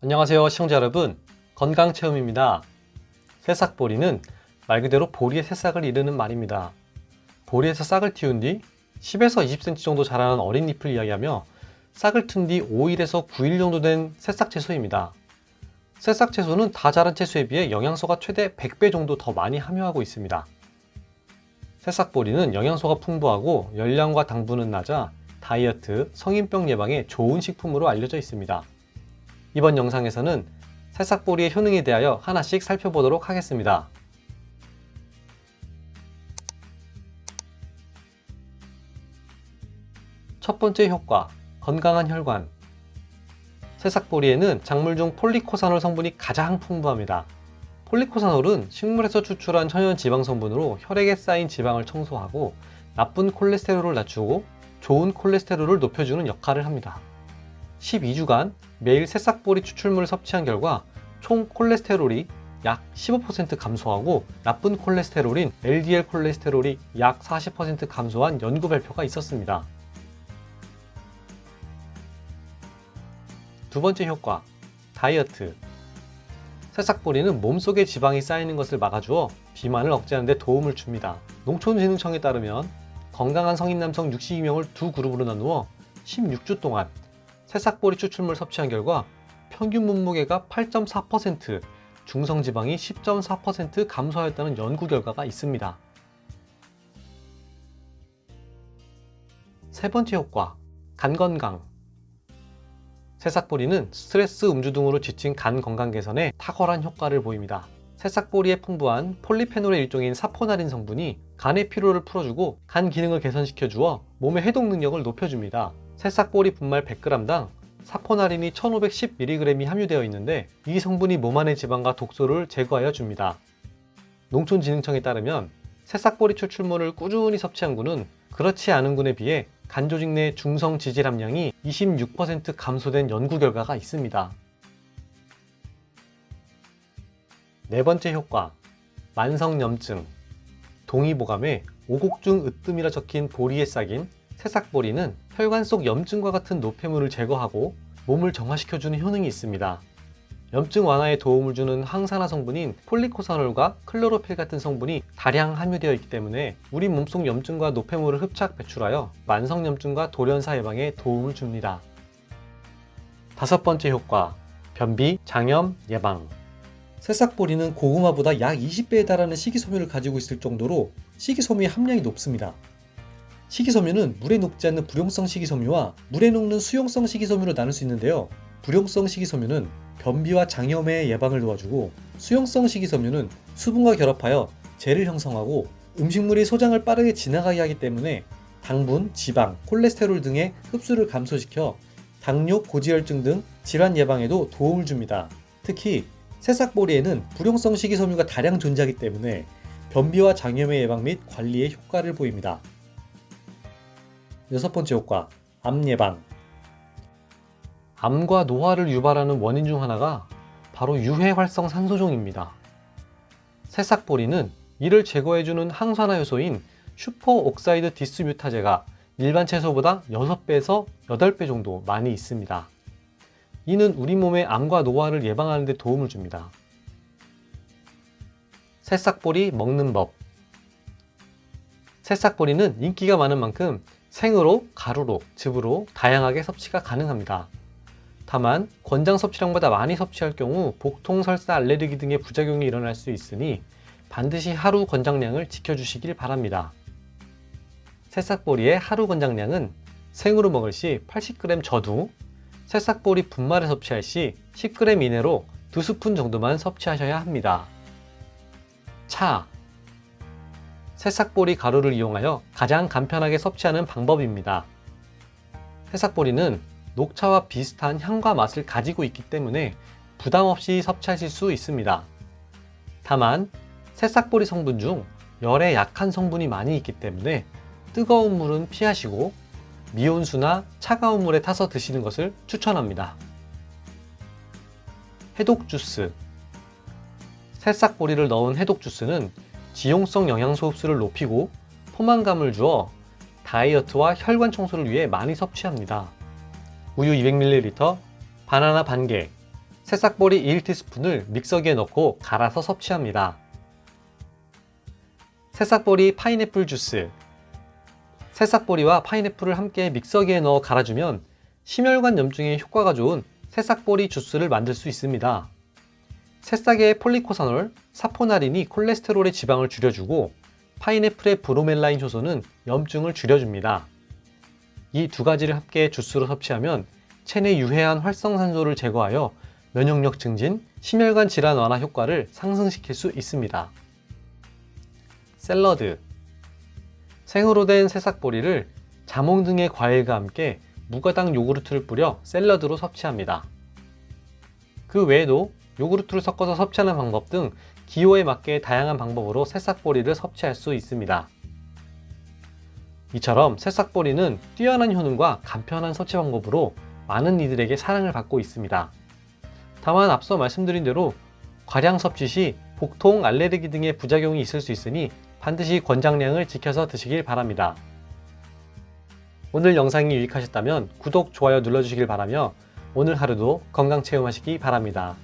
안녕하세요 시청자 여러분. 건강체험입니다. 새싹보리는 말 그대로 보리의 새싹을 이르는 말입니다. 보리에서 싹을 틔운 뒤 10에서 20cm 정도 자라는 어린 잎을 이야기하며 싹을 튼 뒤 5일에서 9일 정도 된 새싹 채소입니다. 새싹 채소는 다 자란 채소에 비해 영양소가 최대 100배 정도 더 많이 함유하고 있습니다. 새싹보리는 영양소가 풍부하고 열량과 당분은 낮아 다이어트, 성인병 예방에 좋은 식품으로 알려져 있습니다. 이번 영상에서는 새싹보리의 효능에 대하여 하나씩 살펴보도록 하겠습니다. 첫 번째 효과, 건강한 혈관. 새싹보리에는 작물 중 폴리코사놀 성분이 가장 풍부합니다. 폴리코사놀은 식물에서 추출한 천연 지방 성분으로 혈액에 쌓인 지방을 청소하고 나쁜 콜레스테롤을 낮추고 좋은 콜레스테롤을 높여주는 역할을 합니다. 12주간 매일 새싹보리 추출물을 섭취한 결과 총 콜레스테롤이 약 15% 감소하고 나쁜 콜레스테롤인 LDL 콜레스테롤이 약 40% 감소한 연구 발표가 있었습니다. 두 번째 효과, 다이어트. 새싹보리는 몸속에 지방이 쌓이는 것을 막아주어 비만을 억제하는 데 도움을 줍니다. 농촌진흥청에 따르면 건강한 성인 남성 62명을 두 그룹으로 나누어 16주 동안 새싹보리 추출물 섭취한 결과 평균 몸무게가 8.4%, 중성지방이 10.4% 감소하였다는 연구 결과가 있습니다. 세 번째 효과, 간 건강. 새싹보리는 스트레스, 음주 등으로 지친 간 건강 개선에 탁월한 효과를 보입니다. 새싹보리에 풍부한 폴리페놀의 일종인 사포나린 성분이 간의 피로를 풀어주고 간 기능을 개선시켜 주어 몸의 해독 능력을 높여줍니다. 새싹보리 분말 100g당 사포나린이 1510mg이 함유되어 있는데 이 성분이 몸 안의 지방과 독소를 제거하여 줍니다. 농촌진흥청에 따르면 새싹보리 추출물을 꾸준히 섭취한 군은 그렇지 않은 군에 비해 간 조직 내 중성 지질 함량이 26% 감소된 연구 결과가 있습니다. 네 번째 효과, 만성염증. 동의보감에 오곡중 으뜸이라 적힌 보리에 싹인 새싹보리는 혈관 속 염증과 같은 노폐물을 제거하고 몸을 정화시켜주는 효능이 있습니다. 염증 완화에 도움을 주는 항산화 성분인 폴리코사놀과 클로로필 같은 성분이 다량 함유되어 있기 때문에 우리 몸속 염증과 노폐물을 흡착 배출하여 만성 염증과 돌연사 예방에 도움을 줍니다. 다섯 번째 효과, 변비, 장염 예방. 새싹보리는 고구마보다 약 20배에 달하는 식이섬유를 가지고 있을 정도로 식이섬유의 함량이 높습니다. 식이섬유는 물에 녹지 않는 불용성 식이섬유와 물에 녹는 수용성 식이섬유로 나눌 수 있는데요. 불용성 식이섬유는 변비와 장염의 예방을 도와주고 수용성 식이섬유는 수분과 결합하여 젤을 형성하고 음식물이 소장을 빠르게 지나가게 하기 때문에 당분, 지방, 콜레스테롤 등의 흡수를 감소시켜 당뇨, 고지혈증 등 질환 예방에도 도움을 줍니다. 특히 새싹보리에는 불용성 식이섬유가 다량 존재하기 때문에 변비와 장염의 예방 및 관리에 효과를 보입니다. 여섯 번째 효과, 암 예방. 암과 노화를 유발하는 원인 중 하나가 바로 유해활성 산소종입니다. 새싹보리는 이를 제거해주는 항산화 요소인 슈퍼옥사이드 디스뮤타제가 일반 채소보다 6배에서 8배 정도 많이 있습니다. 이는 우리 몸의 암과 노화를 예방하는 데 도움을 줍니다. 새싹보리 먹는 법. 새싹보리는 인기가 많은 만큼 생으로, 가루로, 즙으로 다양하게 섭취가 가능합니다. 다만 권장 섭취량보다 많이 섭취할 경우 복통, 설사, 알레르기 등의 부작용이 일어날 수 있으니 반드시 하루 권장량을 지켜주시길 바랍니다. 새싹보리의 하루 권장량은 생으로 먹을 시 80g 저두, 새싹보리 분말을 섭취할 시 10g 이내로 2스푼 정도만 섭취하셔야 합니다. 차 새싹보리 가루를 이용하여 가장 간편하게 섭취하는 방법입니다. 새싹보리는 녹차와 비슷한 향과 맛을 가지고 있기 때문에 부담 없이 섭취하실 수 있습니다. 다만 새싹보리 성분 중 열에 약한 성분이 많이 있기 때문에 뜨거운 물은 피하시고 미온수나 차가운 물에 타서 드시는 것을 추천합니다. 해독 주스 새싹보리를 넣은 해독 주스는 지용성 영양소 흡수를 높이고 포만감을 주어 다이어트와 혈관 청소를 위해 많이 섭취합니다. 우유 200ml, 바나나 반 개, 새싹보리 1티스푼을 믹서기에 넣고 갈아서 섭취합니다. 새싹보리 파인애플 주스 새싹보리와 파인애플을 함께 믹서기에 넣어 갈아주면 심혈관 염증에 효과가 좋은 새싹보리 주스를 만들 수 있습니다. 새싹의 폴리코사놀, 사포나린이 콜레스테롤의 지방을 줄여주고 파인애플의 브로멜라인 효소는 염증을 줄여줍니다. 이 두 가지를 함께 주스로 섭취하면 체내 유해한 활성산소를 제거하여 면역력 증진, 심혈관 질환 완화 효과를 상승시킬 수 있습니다. 샐러드 생으로 된 새싹보리를 자몽 등의 과일과 함께 무가당 요구르트를 뿌려 샐러드로 섭취합니다. 그 외에도 요구르트를 섞어서 섭취하는 방법 등 기호에 맞게 다양한 방법으로 새싹보리를 섭취할 수 있습니다. 이처럼 새싹보리는 뛰어난 효능과 간편한 섭취 방법으로 많은 이들에게 사랑을 받고 있습니다. 다만 앞서 말씀드린 대로 과량 섭취 시 복통, 알레르기 등의 부작용이 있을 수 있으니 반드시 권장량을 지켜서 드시길 바랍니다. 오늘 영상이 유익하셨다면 구독, 좋아요 눌러주시길 바라며 오늘 하루도 건강 체험하시기 바랍니다.